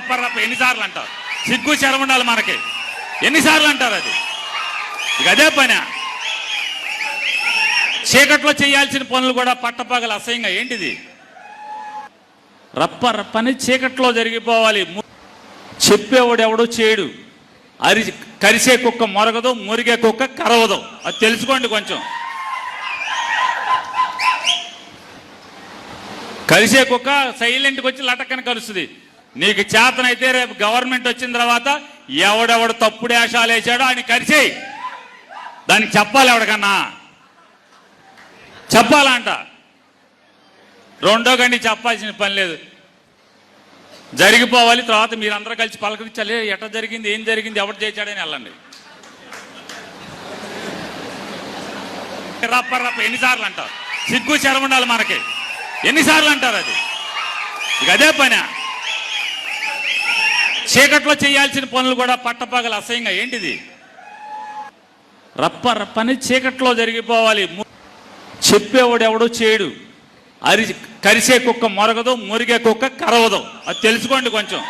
రప్ప రప్ప ఎన్నిసార్లు అంటారు సిగ్గు శరం ఉండాలి మనకి. ఎన్నిసార్లు అంటారు అది? ఇక అదే పని. చీకట్లో చేయాల్సిన పనులు కూడా పట్టపగలు అసహ్యంగా. ఏంటిది? రప్ప రప్పని చీకట్లో జరిగిపోవాలి. చెప్పేవాడు ఎవడో చేయడు. అరి కరిసే కుక్క మొరగదు మురిగే కుక్క కరవదు. అది తెలుసుకోండి కొంచెం. కలిసే కుక్క సైలెంట్కి వచ్చి లటక్కన కలుస్తుంది. నీకు చేతనైతే రేపు గవర్నమెంట్ వచ్చిన తర్వాత ఎవడెవడు తప్పుడు వేషాలు వేసాడో ఆయన కరిచేయి దానికి చెప్పాలి ఎవడికన్నా? చెప్పాలంట. రెండో గండి చెప్పాల్సిన పని లేదు. జరిగిపోవాలి తర్వాత మీరందరూ కలిసి పలకరించాలి. ఎట జరిగింది ఏం జరిగింది ఎవరు చేశాడని వెళ్ళండి. రప్ప రప్ప ఎన్నిసార్లు అంటారు? సిగ్గు శరం ఉండాలి మనకి. ఎన్నిసార్లు అంటారు అది? ఇక అదే పని. చీకట్లో చేయాల్సిన పనులు కూడా పట్టపగలు అసహ్యంగా. ఏంటిది? రప్ప రప్పని చీకట్లో జరిగిపోవాలి. చెప్పేవాడు ఎవడో చేయడు. అరి కరిసే కుక్క మొరగదు మురిగే కుక్క కరవదు. అది తెలుసుకోండి కొంచెం.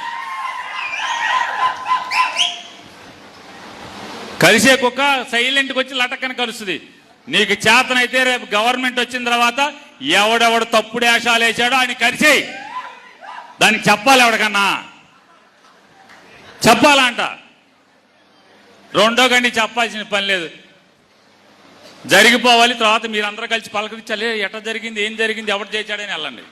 కలిసే కుక్క సైలెంట్కి వచ్చి లటక్కన కలుస్తుంది నీకు చేతనైతే రేపు గవర్నమెంట్ వచ్చిన తర్వాత ఎవడెవడు తప్పుడు వేషాలు వేసాడో ఆయన కరిసేయి. దానికి చెప్పాలి ఎవడికన్నా. చెప్పాలంట. రెండో గండి చెప్పాల్సిన పని లేదు. జరిగిపోవాలి తర్వాత మీరందరూ కలిసి పలకరించాలి ఎట్ట జరిగింది ఏం జరిగింది ఎవరు చేశాడని వెళ్ళండి.